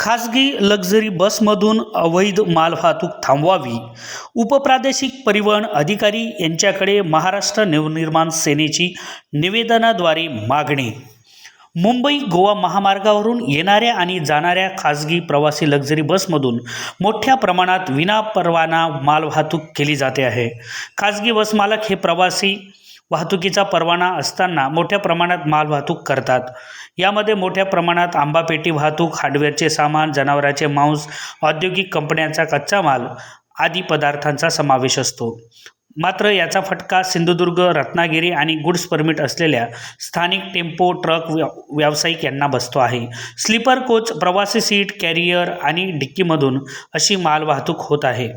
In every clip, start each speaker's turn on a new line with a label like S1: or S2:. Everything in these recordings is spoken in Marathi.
S1: खाजगी लक्झरी बसमधून अवैध मालवाहतूक थांबवावी. उपप्रादेशिक परिवहन अधिकारी यांच्याकडे महाराष्ट्र नवनिर्माण सेनेची निवेदनाद्वारे मागणी. मुंबई गोवा महामार्गावरून येणाऱ्या आणि जाणाऱ्या खाजगी प्रवासी लक्झरी बसमधून मोठ्या प्रमाणात विनापरवाना मालवाहतूक केली जाते आहे. खाजगी बसमालक हे प्रवासी वाहतुकीचा परवाना असताना मोठ्या प्रमाणात मालवाहतूक करतात. यामध्ये मोठ्या प्रमाणात आंबापेटी वाहतूक हार्डवेअरचे सामान जनावरांचे मांस औद्योगिक कंपन्यांचा कच्चा माल आदी पदार्थांचा समावेश असतो. मात्र याचा फटका सिंधुदुर्ग रत्नागिरी आणि गुड्स परमिट असलेल्या स्थानिक टेम्पो ट्रक व्या व्यावसायिक यांना बसतो आहे. स्लीपर कोच प्रवासी सीट कॅरियर आणि डिक्कीमधून अशी मालवाहतूक होत आहे.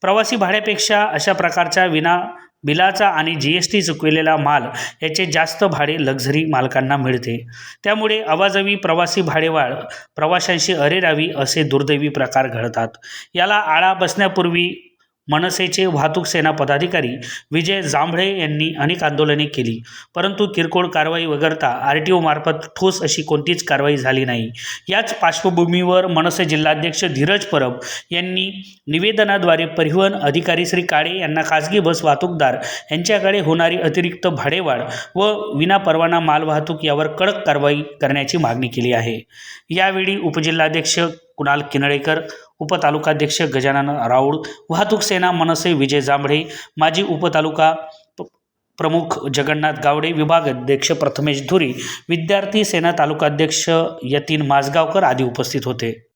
S1: प्रवासी भाड्यापेक्षा अशा प्रकारच्या विना बिलाचा आणि जी एस टी चुकविलेला माल याचे जास्त भाडे लक्झरी मालकांना मिळते. त्यामुळे अवाजवी प्रवासी भाडेवाढ प्रवाशांशी अरेरावी असे दुर्दैवी प्रकार घडतात. याला आळा बसण्यापूर्वी मनसेचे वाहतूक सेना पदाधिकारी विजय जांभळे यांनी अनेक आंदोलने केली. परंतु किरकोळ कारवाई वगळता आर टी ओमार्फत ठोस अशी कोणतीच कारवाई झाली नाही. याच पार्श्वभूमीवर मनसे जिल्हाध्यक्ष धीरज परब यांनी निवेदनाद्वारे परिवहन अधिकारी श्री काळे यांना खाजगी बस वाहतूकदार यांच्याकडे होणारी अतिरिक्त भाडेवाढ व विनापरवाना मालवाहतूक यावर कडक कारवाई करण्याची मागणी केली आहे. यावेळी उपजिल्हाध्यक्ष कुणाल किनळेकर उपतालुकाध्यक्ष गजानन राऊळ वाहतूक सेना मनसे विजय जांभळे माजी उपतालुका प्रमुख जगन्नाथ गावडे विभाग अध्यक्ष प्रथमेश धुरी विद्यार्थी सेना तालुकाध्यक्ष यतीन माजगावकर आदी उपस्थित होते.